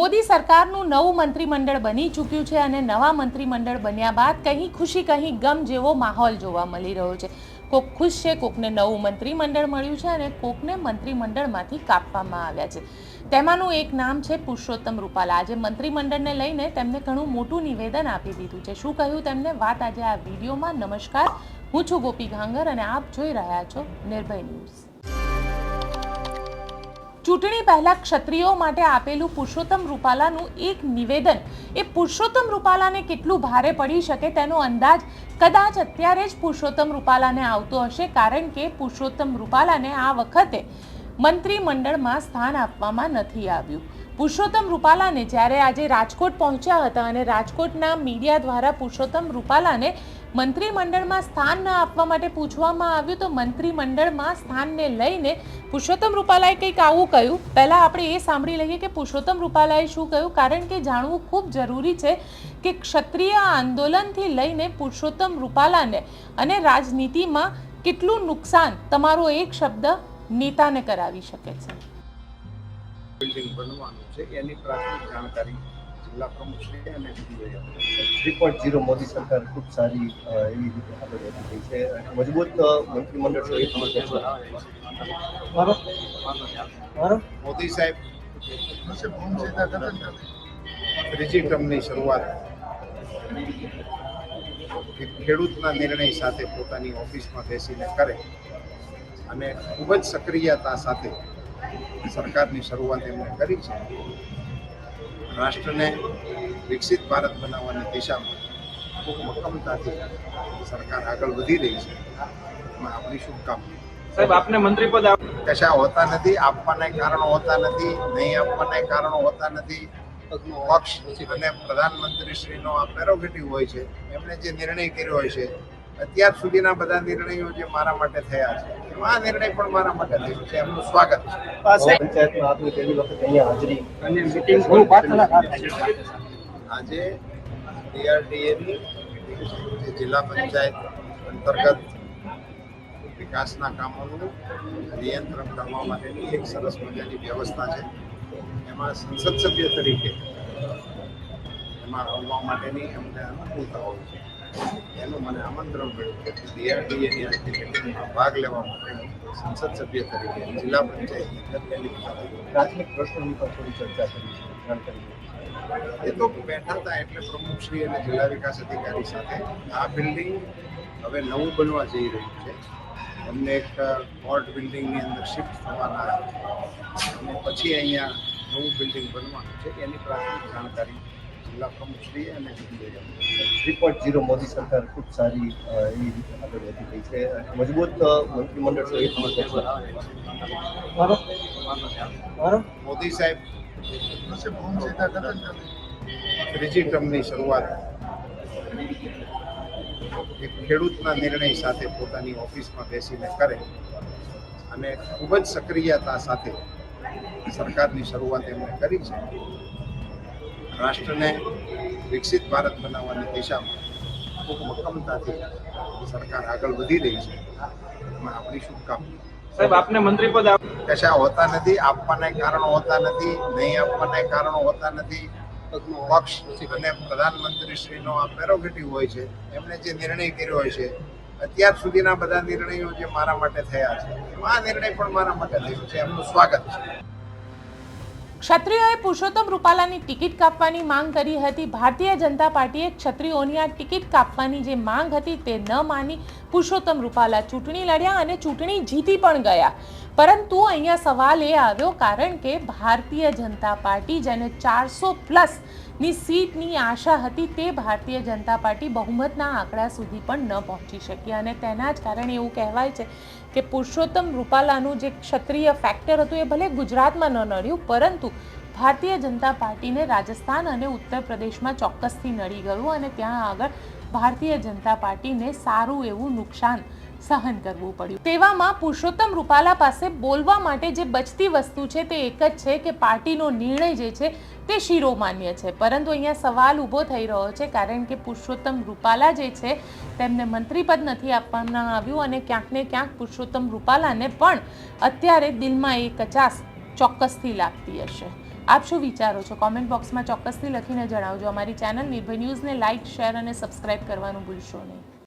મોદી સરકારનું નવું મંત્રીમંડળ બની ચૂક્યું છે અને નવા મંત્રીમંડળ બન્યા બાદ કંઈ ખુશી, કંઈ ગમ જેવો માહોલ જોવા મળી રહ્યો છે. કોક ખુશ છે, કોકને નવું મંત્રીમંડળ મળ્યું છે અને કોકને મંત્રીમંડળમાંથી કાપવામાં આવ્યા છે. તેમાંનું એક નામ છે પુરુષોત્તમ રૂપાલા. આજે મંત્રીમંડળને લઈને તેમને ઘણું મોટું નિવેદન આપી દીધું છે. શું કહ્યું તેમને વાત આજે આ વિડીયોમાં. નમસ્કાર. હું છું ગોપી ઘાંગર અને આપ જોઈ રહ્યા છો નિર્ભય ન્યૂઝ. ચૂંટણી પહેલા ક્ષત્રિયો માટે આપેલું પુરુષોત્તમ રૂપાલાનું એક નિવેદન. એ પુરુષોત્તમ રૂપાલાને કેટલું ભારે પડી શકે તેનો અંદાજ કદાચ અત્યારે જ પુરુષોત્તમ રૂપાલાને આવતો હશે, કારણ કે પુરુષોત્તમ રૂપાલાને આ વખતે મંત્રીમંડળમાં સ્થાન આપવામાં નથી આવ્યું. પુરુષોત્તમ રૂપાલાને જ્યારે આજે રાજકોટ પહોંચ્યા હતા અને રાજકોટના મીડિયા દ્વારા પુરુષોત્તમ રૂપાલાને મંત્રીમંડળમાં સ્થાન ન આપવા માટે પૂછવામાં આવ્યું તો મંત્રીમંડળમાં સ્થાનને લઈને પુરુષોત્તમ રૂપાલાએ કંઈક આવું કહ્યું. પહેલાં આપણે એ સાંભળી લઈએ કે પુરુષોત્તમ રૂપાલાએ શું કહ્યું? કારણ કે જાણવું ખૂબ જરૂરી છે કે ક્ષત્રિય આંદોલનથી લઈને પુરુષોત્તમ રૂપાલાને અને રાજનીતિમાં કેટલું નુકસાન તમારો એક શબ્દ નેતાને કરાવી શકે છે. બિલ્ડિંગ બનવાનું છે, એની પ્રાથમિક જાણકારી જિલ્લા અને થ્રી પોઈન્ટ ઝીરો મોદી સરકાર ખૂબ સારી એવી રીતે આગળ વધી રહી છે. અને મજબૂત મંત્રીમંડળ છે એ પણ મોદી સાહેબ ત્રીજી ટર્મની શરૂઆત. ખેડૂતના નિર્ણય સાથે પોતાની ઓફિસમાં બેસીને કરે. અને ખૂબ જ સક્રિયતા સાથે સરકારની શરૂઆત એમણે કરી છે. રાષ્ટ્રને વિકસિત ભારત બનાવવાની દિશામાં ખૂબ મક્કમતાથી સરકાર આગળ વધી રહી છે. એમાં આપણી શુભકામના. સાહેબ આપને મંત્રી પદ કશા હોતા નથી આપવાના કારણો હોતા નથી નહીં આપવાના કારણો હોતા નથી. પક્ષ અને પ્રધાનમંત્રી શ્રીનો આ પેરોગેટિવ હોય છે. એમણે જે નિર્ણય કર્યો હોય છે અત્યાર સુધીના બધા નિર્ણયો જે મારા માટે થયા છે આ નિર્ણય પણ મારા માટે થયો છે. એમનું સ્વાગત છે. પંચાયતમાં આપની પહેલી વખત અહીંયા હાજરી. અને meeting બહુ આજે ડીઆરડીએની જિલ્લા પંચાયત અંતર્ગત વિકાસના કામોનું નિયંત્રણ કરવા માટેની એક સરસ મજાની વ્યવસ્થા છે. એમાં સંસદ સભ્ય તરીકે એમાં રમવા માટેની એમને અનુકૂળતા હોય છે. એનું મને આમંત્રણ મળ્યું કે ડીઆરડીએની મિટિંગમાં ભાગ લેવા માટે સંસદ સભ્ય તરીકે જિલ્લા પંચાયત પ્રાથમિક પ્રશ્નોની પણ થોડી ચર્ચા કરી છે જાણકારી એ તો બેઠા હતા એટલે પ્રમુખશ્રી અને જિલ્લા વિકાસ અધિકારી સાથે આ બિલ્ડિંગ હવે નવું બનવા જઈ રહ્યું છે. અમને એક કોર્ટ બિલ્ડિંગની અંદર શિફ્ટ થવાના અને પછી અહીંયા નવું બિલ્ડિંગ બનવાનું છે. એની પ્રાથમિક જાણકારી જિલ્લા પ્રમુખશ્રી અને થ્રી પોઈન્ટ ઝીરો મોદી સરકાર ખૂબ સારી એવી રીતે આગળ વધી રહી છે. મજબૂત મંત્રીમંડળ છે એ પણ મોદી સાહેબ ત્રીજી ટર્મની શરૂઆત. એક ખેડૂતના નિર્ણય સાથે પોતાની ઓફિસમાં બેસીને કરે અને ખૂબ જ સક્રિયતા સાથે સરકારની શરૂઆત એમણે કરી છે. રાષ્ટ્રને વિકસિત ભારત બનાવવાની દિશામાં ખૂબ મક્કમતાથી સરકાર આગળ વધી રહી છે. એમાં આપણી શુભકામના. સાહેબ આપને મંત્રી પદ કશા હોતા નથી આપવાના કારણો હોતા નથી નહીં આપવાના કારણો હોતા નથી. પક્ષ અને પ્રધાનમંત્રી શ્રીનો આ પેરોગેટિવ હોય છે. એમણે જે નિર્ણય કર્યો હોય છે અત્યાર સુધીના બધા નિર્ણયો જે મારા માટે થયા છે એમાં આ નિર્ણય પણ મારા માટે થયો છે. એમનું સ્વાગત છે. ક્ષત્રિયોએ પુરુષોત્તમ રૂપાલાની ટિકિટ કાપવાની માંગ કરી હતી. ભારતીય જનતા પાર્ટીએ ક્ષત્રિયોની આ ટિકિટ કાપવાની જે માંગ હતી તે ન માની પુરુષોત્તમ રૂપાલા ચૂંટણી લડ્યા અને ચૂંટણી જીતી પણ ગયા. પરંતુ અહીંયા સવાલ એ આવ્યો, કારણ કે ભારતીય જનતા પાર્ટી જેને ચારસો પ્લસની સીટની આશા હતી, તે ભારતીય જનતા પાર્ટી બહુમતના આંકડા સુધી પણ ન પહોંચી શકી. અને તેના જ કારણે એવું કહેવાય છે કે પુરુષોત્તમ રૂપાલાનું જે ક્ષત્રિય ફેક્ટર હતું, એ ભલે ગુજરાતમાં ન નડ્યું, પરંતુ ભારતીય જનતા પાર્ટીને રાજસ્થાન અને ઉત્તર પ્રદેશમાં ચોક્કસથી નડી ગયું. અને ત્યાં આગળ ભારતીય જનતા પાર્ટીને સારું એવું નુકસાન સહન કરવું પડ્યું. તેવામાં પુરુષોત્તમ રૂપાલા પાસે બોલવા માટે જે બચતી વસ્તુ છે તે એક જ છે કે પાર્ટીનો નિર્ણય જે છે તે શિરોમાન્ય છે. પરંતુ અહીંયા સવાલ ઊભો થઈ રહ્યો છે કારણ કે પુરુષોત્તમ રૂપાલા જે છે તેમને મંત્રીપદ નથી આપવામાં આવ્યું અને ક્યાંક ને ક્યાંક પુરુષોત્તમ રૂપાલાને પણ અત્યારે દિલમાં એ કચાસ ચોક્કસથી લાગતી હશે. આપ શું વિચારો છો? કોમેન્ટ બોક્સમાં ચોક્કસથી લખીને જણાવજો. અમારી ચેનલ નિર્ભય ન્યૂઝને લાઇક શેર અને સબસ્ક્રાઇબ કરવાનું ભૂલશો નહીં.